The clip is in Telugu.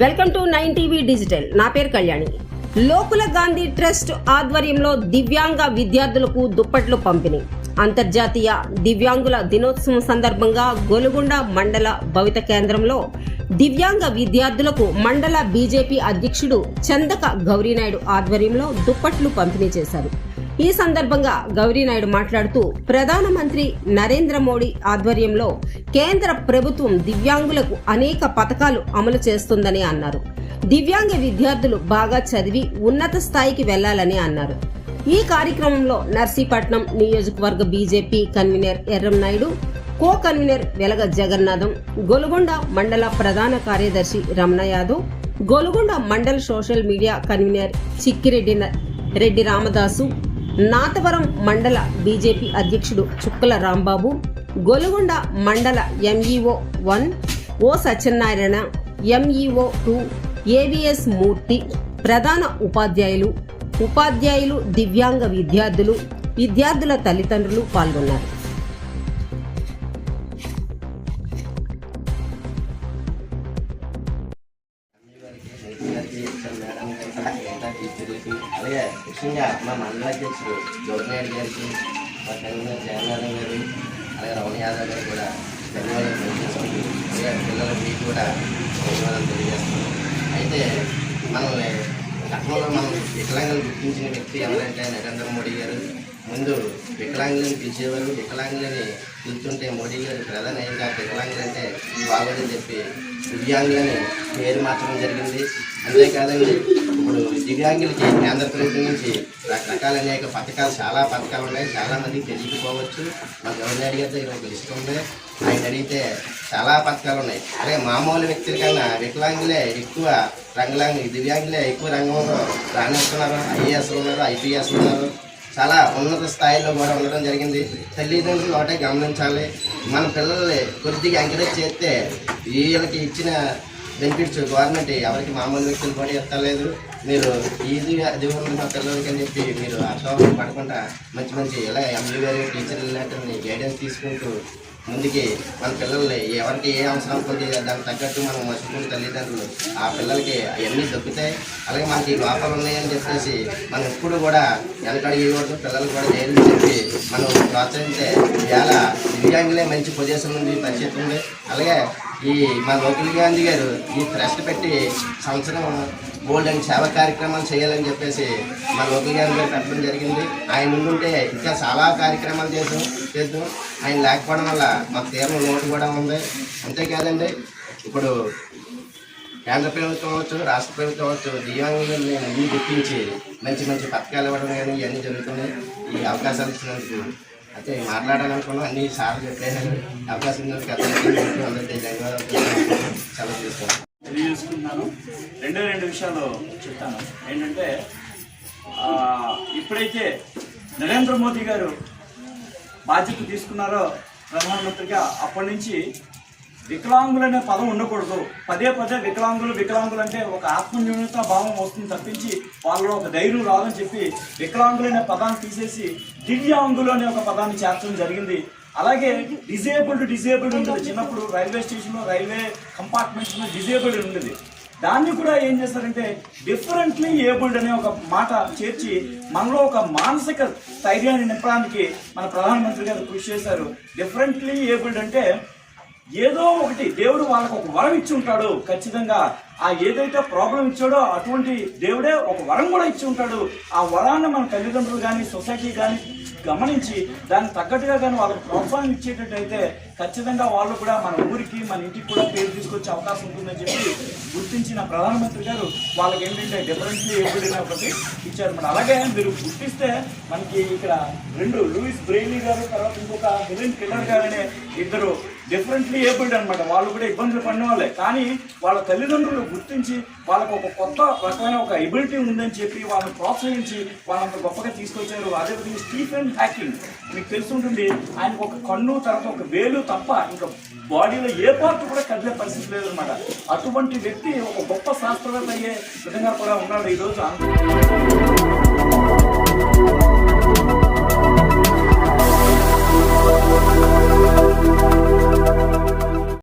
Welcome to nine TV digital. నా పేరు కళ్యాణి. లోకుల గాంధీ ట్రస్ట్ ఆధ్వర్యంలో దివ్యాంగ విద్యార్థులకు దుప్పట్లు పంపిణీ. అంతర్జాతీయ దివ్యాంగుల దినోత్సవం సందర్భంగా గొలుగొండ మండల భవిత కేంద్రంలో దివ్యాంగ విద్యార్థులకు మండల బీజేపీ అధ్యక్షుడు చందక గౌరీనాయుడు ఆధ్వర్యంలో దుప్పట్లు పంపిణీ చేశారు. ఈ సందర్భంగా గౌరీనాయుడు మాట్లాడుతూ ప్రధానమంత్రి నరేంద్ర మోడీ ఆధ్వర్యంలో కేంద్ర ప్రభుత్వం దివ్యాంగులకు అనేక పథకాలు అమలు చేస్తుందని అన్నారు. దివ్యాంగ విద్యార్థులు బాగా చదివి ఉన్నత స్థాయికి వెళ్ళాలని అన్నారు. ఈ కార్యక్రమంలో నర్సీపట్నం నియోజకవర్గ BJP convener Erram Naidu co convener Velaga Jagannatham Golugonda మండల ప్రధాన కార్యదర్శి రమణ యాదవ్ గొలుగొండ మండల సోషల్ మీడియా కన్వీనర్ చిక్కిరెడ్డి న- రెడ్డి రామదాసు నాతవరం మండల బీజేపీ అధ్యక్షుడు చుక్కల రాంబాబు గొలుగొండ మండల MEO one O Satyanarayana MEO two AVS Murthy ప్రధాన ఉపాధ్యాయులు ఉపాధ్యాయులు దివ్యాంగ విద్యార్థులు విద్యార్థుల తల్లిదండ్రులు పాల్గొన్నారు. ముఖ్యంగా మా మండల అధ్యక్షుడు జ్యోతినాయుడు గారికి మా కన్వీనర్ జగన్నాథం గారు అలాగే రమణ యాదవ్ గారు కూడా ధన్యవాదాలు తెలియజేస్తుంది అలాగే పిల్లలకి కూడా ధన్యవాదాలు తెలియజేస్తున్నాం. అయితే మనల్ని గతంలో మనం వికలాంగులు గుర్తించిన వ్యక్తి ఎవరంటే నరేంద్ర మోడీ గారు. ముందు వికలాంగులను పిలిచేవారు వికలాంగులని పిలుస్తుంటే మోడీ గారు ప్రధాన అయ్యాక వికలాంగులంటే బాగోదని చెప్పి దివ్యాంగులని పేరు మార్చడం జరిగింది. అంతేకాదండి ఇప్పుడు దివ్యాంగులకి కేంద్ర ప్రభుత్వం నుంచి రకరకాల అనేక పథకాలు చాలా పథకాలు ఉన్నాయి. చాలా మందికి తెలియకపోవచ్చు. మా గవర్నర్ అడిగితే దగ్గర తెలుసుకుంటే లిస్ట్ ఉంది. ఆయన అడిగితే చాలా పథకాలు ఉన్నాయి. అలాగే మామూలు వ్యక్తుల కన్నా వికలాంగులే ఎక్కువ రంగులాంగు దివ్యాంగులే ఎక్కువ రంగంలో రాణిస్తున్నారు. ఐఏఎస్ ఉన్నారు ఐపీఎస్ ఉన్నారు. చాలా ఉన్నత స్థాయిలో కూడా ఉండడం జరిగింది. తల్లిదండ్రులు ఒకటే గమనించాలి. మన పిల్లల్ని కొద్దిగా ఎంకరేజ్ చేస్తే వీళ్ళకి ఇచ్చిన బెనిఫిట్స్ గవర్నమెంట్ ఎవరికి మామూలు వ్యక్తులు కూడా ఇస్తలేదు. మీరు ఈజీగా అది ఉంది మా పిల్లలకి అని చెప్పి మీరు అశోభం పడకుండా మంచి మంచి ఇలా ఎంఈ గారు టీచర్లు లాంటి గైడెన్స్ తీసుకుంటూ ముందుకి మన పిల్లల్ని ఎవరికి ఏ అవసరం కొద్ది దానికి తగ్గట్టు మనం మర్చిపోయిన తల్లిదండ్రులు ఆ పిల్లలకి అవన్నీ దొక్కుతాయి అలాగే మనకి లోపాలు ఉన్నాయని చెప్పేసి మనం ఎప్పుడు కూడా వెనకడిగకూడదు పిల్లలు కూడా ధైర్యం చెప్పి మనం ప్రోత్సహిస్తే ఇవాళ దివ్యాంగులే మంచి పొజిషన్ ఉంది పరిస్థితి ఉంది. అలాగే ఈ మా లోకల్ గాంధీ గారు ఈ ట్రస్ట్ పెట్టి సంవత్సరం బోల్డ్ అండ్ సేవా కార్యక్రమాలు చేయాలని చెప్పేసి మా లోకల్ గాంధీ గారు పెట్టడం జరిగింది. ఆయన ఉండుంటే ఇంకా చాలా కార్యక్రమాలు చేసాం చేద్దాం. ఆయన లేకపోవడం వల్ల మాకు తీవ్ర లోటు కూడా ఉంది. అంతేకాదండి ఇప్పుడు కేంద్ర ప్రభుత్వం అవచ్చు రాష్ట్ర ప్రభుత్వం అవచ్చు దివ్యాంగులని అన్ని గుర్తించి మంచి మంచి పథకాలు ఇవ్వడం కానీ ఇవన్నీ జరుగుతున్నాయి. ఈ అవకాశాలు ఇచ్చినందుకు అయితే మాట్లాడాలనుకున్నాం అన్ని సార్లు చెప్పేసాను అవకాశం ఇచ్చినందుకు అందరికీ సెలవు తీసుకున్నాను తెలియజేసుకుంటున్నాను. రెండే రెండు విషయాలు చెప్తాను. ఏంటంటే ఇప్పుడైతే నరేంద్ర మోదీ గారు బాధ్యత తీసుకున్నారో ప్రధానమంత్రిగా అప్పటి నుంచి వికలాంగులు అనే పదం ఉండకూడదు. పదే పదే వికలాంగులు వికలాంగులు అంటే ఒక ఆత్మన్యూనత భావం వస్తుంది తప్పించి వాళ్ళలో ఒక ధైర్యం రాదని చెప్పి వికలాంగులు అనే పదాన్ని తీసేసి దివ్యాంగులు అనే ఒక పదాన్ని చేర్చడం జరిగింది. అలాగే డిజేబుల్డ్ డిజేబుల్డ్ ఉండేది. చిన్నప్పుడు రైల్వే స్టేషన్లో రైల్వే కంపార్ట్మెంట్స్లో డిజేబుల్డ్ ఉండేది. దాన్ని కూడా ఏం చేస్తారంటే డిఫరెంట్లీ ఏబుల్డ్ అనే ఒక మాట చేర్చి మనలో ఒక మానసిక స్థైర్యాన్ని నింపడానికి మన ప్రధానమంత్రి గారు కృషి చేశారు. డిఫరెంట్లీ ఏబుల్డ్ అంటే ఏదో ఒకటి దేవుడు వాళ్ళకు ఒక వరం ఇచ్చి ఉంటాడు. ఖచ్చితంగా ఆ ఏదైతే ప్రాబ్లం ఇచ్చాడో అటువంటి దేవుడే ఒక వరం కూడా ఇచ్చి ఉంటాడు. ఆ వరాన్ని మన తల్లిదండ్రులు కానీ సొసైటీ కానీ గమనించి దానికి తగ్గట్టుగా కానీ వాళ్ళకి ప్రోత్సాహం ఇచ్చేటట్టయితే ఖచ్చితంగా వాళ్ళు కూడా మన ఊరికి మన ఇంటికి కూడా పేరు తీసుకొచ్చే అవకాశం ఉంటుందని చెప్పి గుర్తించిన ప్రధానమంత్రి గారు వాళ్ళకి ఏంటంటే డిఫరెంట్లీ ఏబుల్డ్ ఒకటి ఇచ్చారు. మన అలాగే మీరు గుర్తిస్తే మనకి ఇక్కడ రెండు లూయిస్ బ్రెయిలీ గారు తర్వాత ఇంకొక హెలెన్ కిల్లర్ గారు అనే ఇద్దరు డిఫరెంట్లీ ఏబుల్డ్ అనమాట వాళ్ళు కూడా ఇబ్బందులు పడిన వాళ్ళే. కానీ వాళ్ళ తల్లిదండ్రులు గుర్తించి వాళ్ళకు ఒక కొత్త రకమైన ఒక ఎబిలిటీ ఉందని చెప్పి వాళ్ళని ప్రోత్సహించి వాళ్ళంత గొప్పగా తీసుకొచ్చారు. అదేవిధంగా స్టీఫెన్ హ్యాకింగ్ మీకు తెలుసుంటుంది ఆయనకు ఒక కన్ను తర్వాత ఒక వేలు తప్ప ఇంకా బాడీలో ఏ పార్ట్ కూడా కదిలే పరిస్థితి లేదనమాట అటువంటి వ్యక్తి ఒక గొప్ప శాస్త్రవేత్త అయ్యే విధంగా కూడా ఉన్నాడు ఈరోజు